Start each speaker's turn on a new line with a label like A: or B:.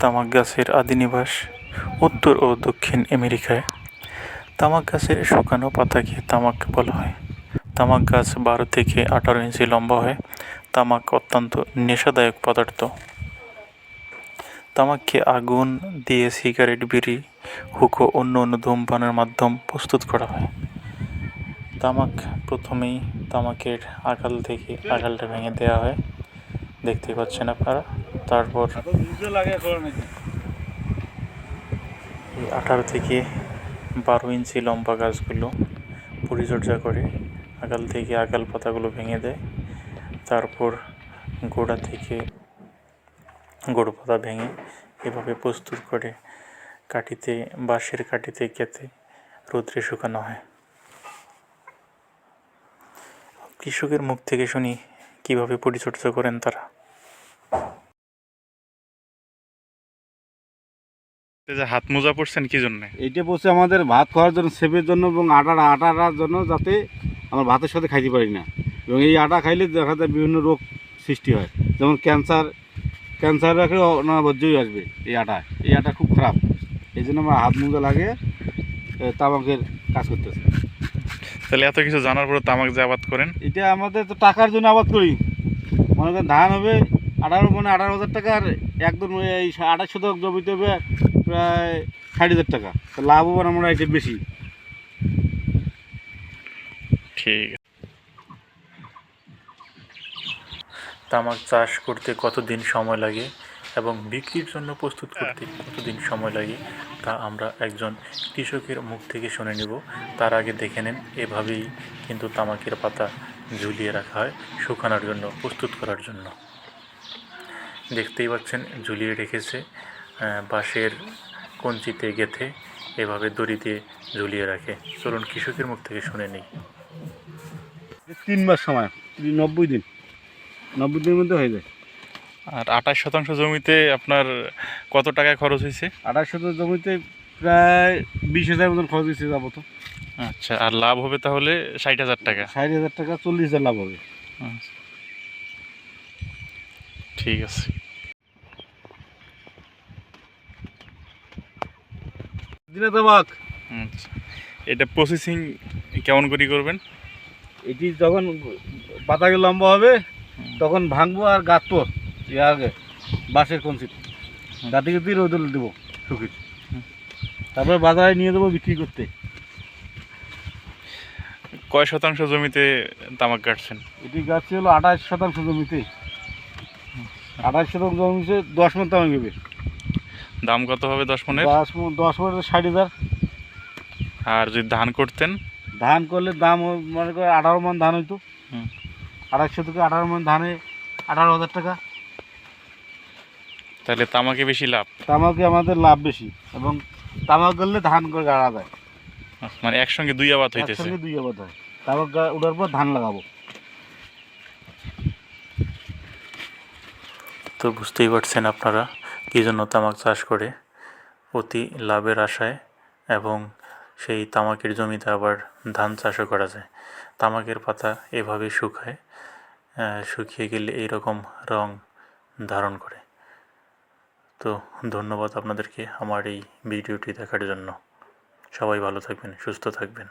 A: তামাক গাছের আদি নিবাস উত্তর ও দক্ষিণ আমেরিকায়। তামাক গাছের শুকানো পাতাকে তামাক বলা হয়। তামাক গাছ বারো থেকে আঠারো ইঞ্চি লম্বা হয়। তামাক অত্যন্ত নেশাদায়ক পদার্থ। তামাককে আগুন দিয়ে সিগারেট, বিড়ি, হুকো অন্য অন্য ধূমপানের মাধ্যম প্রস্তুত করা হয়। তামাক প্রথমেই তামাকের আগাল থেকে আগালটা ভেঙে দেওয়া হয়। দেখতে পাচ্ছেন আপনারা। তারপর আঠারো থেকে বারো ইঞ্চি লম্বা গাছগুলো পরিচর্যা করে আগাল থেকে আগাল পাতাগুলো ভেঙে দেয়। তারপর গোড়া থেকে গোড় পাতা ভেঙে এভাবে প্রস্তুত করে কাঠিতে বাঁশের কাঠিতে গেঁথে রোদ্রে শুকানো হয়। কৃষকের মুখ থেকে শুনি কীভাবে পরিচর্যা করেন তারা?
B: যে হাত মোজা পড়ছেন কি জন্য?
C: এইটা বসে আমাদের ভাত খাওয়ার জন্য সেপের জন্য এবং আটার আটার জন্য যাতে আমরা ভাতের সাথে খাইতে পারি না। এবং এই আটা খাইলে দেখা যায় বিভিন্ন রোগ সৃষ্টি হয়। যেমন ক্যান্সার ক্যান্সার রাখে অনাবজ্যই আসবে এই আটা এই আটা খুব খারাপ। এই জন্য আমরা হাত মোজা লাগিয়ে এ, তামাকের কাজ করতেছে।
B: তাহলে এত কিছু জানার পরে তামাক যে আবাদ করেন?
C: এটা আমাদের তো টাকার জন্য আবাদ করি। মনে করেন ধান হবে আঠারো মানে আঠারো হাজার টাকা আর একদম এই আঠাশ শতক জমিতে হবে প্রায় ষাট হাজার টাকা। তো লাভবান আমরা এটা বেশি।
B: ঠিক।
A: তামাক চাষ করতে কতদিন সময় লাগে এবং বিক্রির জন্য প্রস্তুত করতে কতদিন সময় লাগে তা আমরা একজন কৃষকের মুখ থেকে শুনে নেব। তার আগে দেখে নেন, এভাবেই কিন্তু তামাকের পাতা ঝুলিয়ে রাখা হয় শুকানোর জন্য, প্রস্তুত করার জন্য। দেখতেই পাচ্ছেন, ঝুলিয়ে রেখেছে। বাঁশের কঞ্চিতে গেথে এভাবে দড়িতে ঝুলিয়ে রাখে। চলুন কৃষকের মুখ থেকে শুনে নিই।
C: তিন মাস সময় তিন- নব্বই দিন। নব্বই দিনের মধ্যে হয়ে যায়।
B: আর আঠাশ শতাংশ জমিতে আপনার কত টাকা খরচ হয়েছে?
C: আঠাশ শতাংশ জমিতে প্রায় বিশ হাজার মতন খরচ হয়েছে যাব তো
B: আচ্ছা আর লাভ হবে তাহলে ষাট হাজার টাকা?
C: ষাট হাজার টাকা চল্লিশ হাজার লাভ হবে।
B: আচ্ছা। ঠিক আছে।
C: দিনে তামাক
B: আচ্ছা। এটা প্রসেসিং কেমন করে করবেন?
C: এটি যখন পাতাকে লম্বা হবে তখন ভাঙবো আর গাঁথবো এর আগে বাঁশের কঞ্চিত। গাঁথি গাঁথি রোদ দেবো শুকিয়ে। তারপরে বাজারে নিয়ে দেবো বিক্রি করতে।
B: কয় শতাংশ জমিতে তামাক কাটছেন?
C: এটি গাছ হলো আঠাশ শতাংশ জমিতে। আঠাশ শতাংশ জমিতে দশ মন তামাক নেবে
B: দাম কত হবে দশ মনের?
C: দশ মন দশ মন ষাট হাজার।
B: আর যদি ধান করতেন?
C: ধান করলে দাম মনে করে আঠারো মন ধান হইতো।
B: হুম।
C: আড়াইশো থেকে আঠারো মন ধানে আঠারো হাজার টাকা।
B: তাহলে তামাকে বেশি লাভ?
C: তামাকে আমাদের লাভ বেশি এবং তামাক করলে ধান করে গাড়া যায়।
B: মানে একসঙ্গে দুই আবাদ হইতেছে?
C: একসঙ্গে দুই আবাদ হয়। তামাক ওঠার পর ধান লাগাবো।
A: তো বুঝতেই পারছেন আপনারা। কী জন্য তামাক চাষ করে অতি লাভের আশায় এবং সেই তামাকের জমিতে আবার ধান চাষও করা যায়। তামাকের পাতা এভাবে শুকায় শুকিয়ে গেলে এইরকম রং ধারণ করে। তো ধন্যবাদ আপনাদেরকে আমার এই ভিডিওটি দেখার জন্য। সবাই ভালো থাকবেন, সুস্থ থাকবেন।